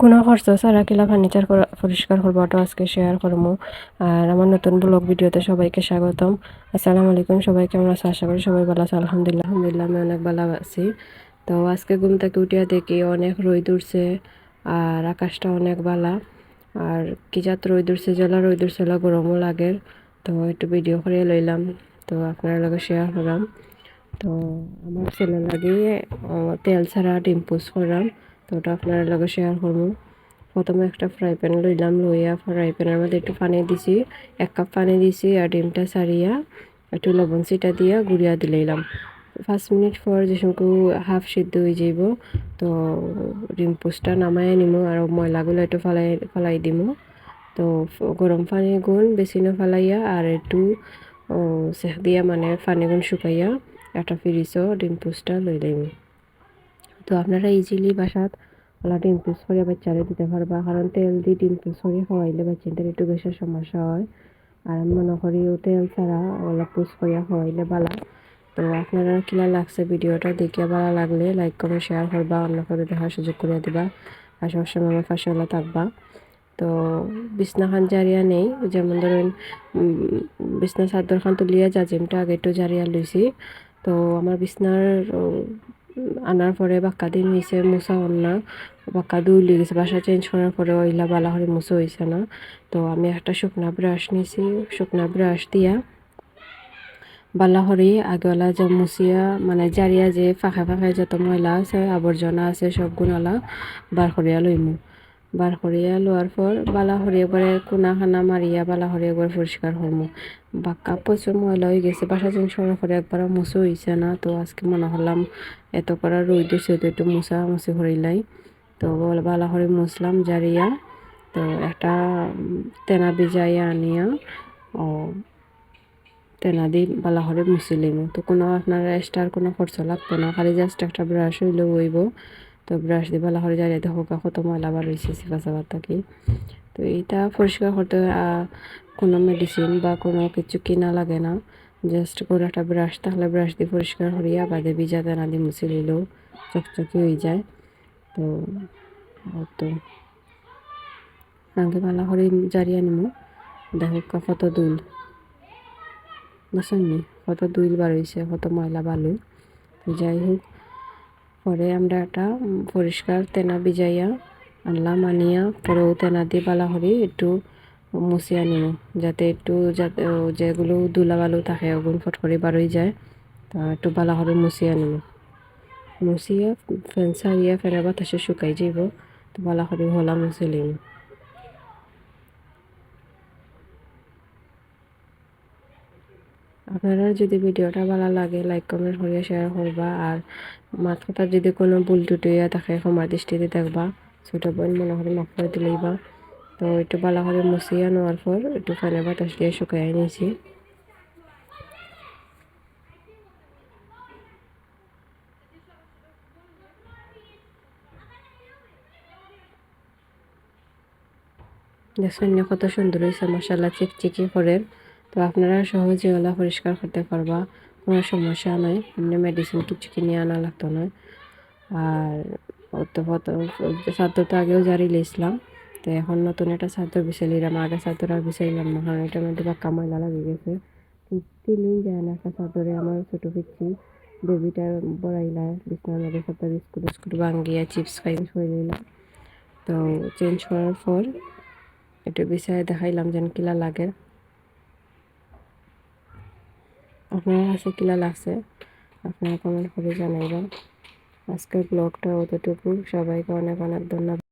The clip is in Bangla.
কোনো খরচ ছাড়া কিলা ফার্নিচার পরিষ্কার করব ওটা আজকে শেয়ার করব। আর আমার নতুন ব্লগ ভিডিওতে সবাইকে স্বাগতম। আসসালামু আলাইকুম সবাইকে আমরা আশা করি সবাই ভালো আছে। আলহামদুলিল্লাহ আলহামদুলিল্লাহ আমি অনেক ভালো আছি। তো আজকে ঘুম থেকে উঠিয়া দেখি অনেক রোদ উঠছে, আর আকাশটা অনেক ভালো আর কি জাত রোদ উঠছে জেলা, রোদ উঠছে গরমও লাগে। তো একটু ভিডিও করে লইলাম, তো আপনার লগে শেয়ার করলাম তো আমার ছেলে লাগে তেল ছাড়া ডিম পোস করলাম তো ওটা আপনার লগে শেয়ার করব। প্রথমে একটা ফ্রাই প্যান লইলাম, লইয়া ফ্রাই প্যানের মধ্যে একটু পানি দিছি, এক কাপ পানি দিছি আর ডিমটা সারিয়া একটু লবণ সিটা দিয়া গুড়িয়া দিলাম পাঁচ মিনিট পর যে হাফ সিদ্ধ হয়ে যাইব, তো ডিম পোস্টটা নামাই নিম আর ময়লাগুলো একটু ফালাই ফালাই দিব তো গরম পানি গুণ বেশি না ফালাইয়া আর একটু সেখ দিয়া মানে পানি গুণ শুকাইয়া একটা ফিরিসও ডিম পোস্টটা লই লাইম তো আপনারা ইজিলি বাসাত ওলা ডিম পিস করে বাচ্চারে দিতে পারবা। কারণ তেল দিয়ে ডিম পিস করে খাওয়াইলে বাচ্চাদের একটু বেশি সমস্যা হয়। আর আমি মনে করি ও তেল ছাড়া ওলা পুষ করিয়া খাওয়াইলে ভালো। তো আপনারা কিলা লাগছে ভিডিওটা দেখিয়া ভালো লাগলে লাইক কমেন্ট শেয়ার করবা। অন্য করে দেখার সুযোগ করে দিবা। আর সবসময় আমার পাশে ওলা থাকবা। তো বিছনা খান জারিয়া নেই। যেমন ধরেন বিছনা চাদর খান তুলিয়া জাজিমটা আগে একটু জারিয়া লইছি। তো আমার বিছনার আনার পরে বাক্কা দিন হয়েছে মুসা না। বাক্কা দুই লেগেছে বাসা চেঞ্জ করার পরে ওইলা বালা হরে মুসা হয়েছে না। তো আমি একটা শুকনা ব্রাশ নিয়েছি শুকনা ব্রাশ দিয়া বালা হরি আগেওয়ালা যে মুসিয়া মানে জারিয়া যে ফাঁকা ফাঁকা যত ময়লা আছে, আবর্জনা আছে, সব গুণালা বার করিয়া লইমু। বার করিয়া লোয়ার পর বালা হরি একবারে কোনা খানা মারিয়া বালা হরি একবার পরিষ্কার হরমু বাক্কা প্রচুর ময়লা হয়ে গেছে, বাসা চেঞ্জ করার পরে একবার মুছে হয়েছে না। তো আজকে মনে হলাম এত করা রই দিছে, তো একটু মুছা মুছি হরিলাই তো বালা হরি মুছলাম জারিয়া। তো একটা তেনা বিজাইয়া আনিয়া, ও তেনা দি বালা হরে মুছিলিম তো কোনো আপনার এক্সট্রার কোনো খরচ লাগতো না, খালি জাস্ট একটা ব্রাশ হইলেও হইব। তো ব্রাশ দিয়ে ভালো করে জ্বালিয়ে দেখো কত ময়লা বার হয়েছে সিফা সাবার থাকি তো এইটা পরিষ্কার করতে কোনো মেডিসিন বা কোনো কিছু কিনা লাগে না। জাস্ট করে একটা ব্রাশ তাহলে ব্রাশ দিয়ে পরিষ্কার করিয়া বাদে ভিজাতে না দিয়ে মুছে নিলেও চকচকে হয়ে যায়। তো তো আগে ভালো করে জারিয়ে নিব দেখো কত দুল। বুঝছেন কত দুল বার হয়েছে কত ময়লা বালু। যাই হোক। পরে আমরা একটা পরিষ্কার তেনা ভিজাইয়া আনলাম, আনিয়া পরেও তেনা দিয়ে বালা হরি একটু মুছিয়া নিব, যাতে একটু যাতে যেগুলো দুলা বালু থাকে ওগুলো ফট করে বারোই যায়, তা একটু বালা হরি মুছিয়া নিব। মুছিয়া ফেন সারিয়া ফেরাবার তাসে শুকাই যাইব, তো বালা হরি হলা মুছে লিম আপনারা যদি ভিডিওটা ভালো লাগে লাইক কমেন্ট করিয়া শেয়ার করবা। আর মাত কথা যদি কোনো ভুল টুটিয়া থাকে ক্ষমার দৃষ্টিতে দেখবা। ছোটো বোন, মনে করে মাফ করে দিলেইবা তো একটু ভালো করে মুছিয়া নেওয়ার পর একটু ফ্যানে বাতাস দিয়ে শুকাই নিয়েছি। দেখছেন কত সুন্দর হয়েছে মশালা চিকচিকি করে। তো আপনারা সহজে ওলা পরিষ্কার করতে পারবা, কোনো সমস্যা নয় এমনি মেডিসিন কিছু কিনে আনা লাগতো নয় আর তো চাদর তো আগেও জারি লিয়েছিলাম তো এখন নতুন একটা চাদর বিছাইলাম আগে চাদর আর বিছাইলাম না, কারণ এটার মধ্যে পাক্কা ময়লা লাগে গেছে। তিন যায় না একটা চাদরে আমার ছোটো পিচ্ছি বেবিটা বড়াইলা বিছনার মধ্যে সাথে বিস্কুট বিস্কুট ভাঙ্গিয়া চিপস খাই শুয়ে দিলাম তো চেঞ্জ করার পর একটু বিছায় দেখাইলাম যেন কিলা লাগে। আপনার হাসি কিলা লাগছে আপনারা কমেন্ট করে জানাইবেন। আজকের ব্লগটা অতটুকু সবাইকে অনেক অনেক ধন্যবাদ।